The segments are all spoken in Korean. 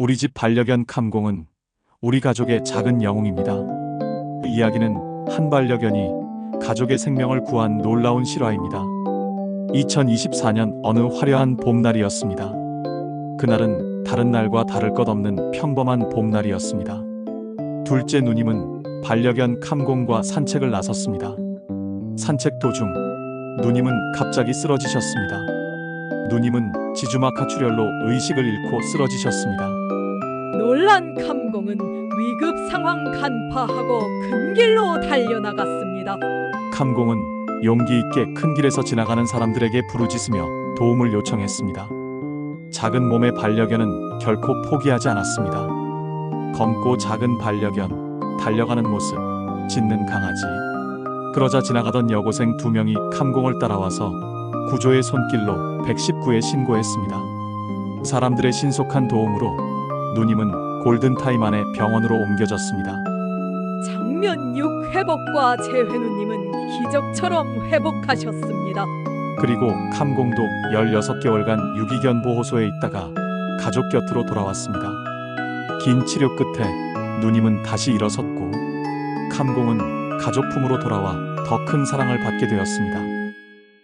우리 집 반려견 캄공은 우리 가족의 작은 영웅입니다. 이 이야기는 한 반려견이 가족의 생명을 구한 놀라운 실화입니다. 2024년 어느 화려한 봄날이었습니다. 그날은 다른 날과 다를 것 없는 평범한 봄날이었습니다. 둘째 누님은 반려견 캄공과 산책을 나섰습니다. 산책 도중 누님은 갑자기 쓰러지셨습니다. 누님은 지주마카 출혈로 의식을 잃고 쓰러지셨습니다. 놀란 감공은 위급 상황 간파하고 큰 길로 달려나갔습니다. 캄공은 용기 있게 큰 길에서 지나가는 사람들에게 부르짖으며 도움을 요청했습니다. 작은 몸의 반려견은 결코 포기하지 않았습니다. 검고 작은 반려견, 달려가는 모습, 짖는 강아지. 그러자 지나가던 여고생 두 명이 캄공을 따라와서 구조의 손길로 119에 신고했습니다. 사람들의 신속한 도움으로 누님은 골든타임 안에 병원으로 옮겨졌습니다. 장면 6 회복과 재회누님은 기적처럼 회복하셨습니다. 그리고 캄공도 16개월간 유기견 보호소에 있다가 가족 곁으로 돌아왔습니다. 긴 치료 끝에 누님은 다시 일어섰고 캄공은 가족 품으로 돌아와 더 큰 사랑을 받게 되었습니다.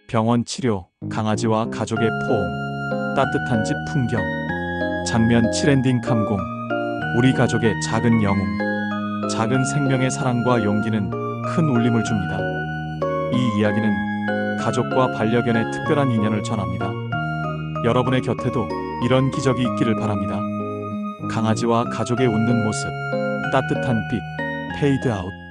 병원 치료, 강아지와 가족의 포옹, 따뜻한 집 풍경, 장면 7엔딩 캄공, 우리 가족의 작은 영웅, 작은 생명의 사랑과 용기는 큰 울림을 줍니다. 이 이야기는 가족과 반려견의 특별한 인연을 전합니다. 여러분의 곁에도 이런 기적이 있기를 바랍니다. 강아지와 가족의 웃는 모습, 따뜻한 빛, 페이드 아웃.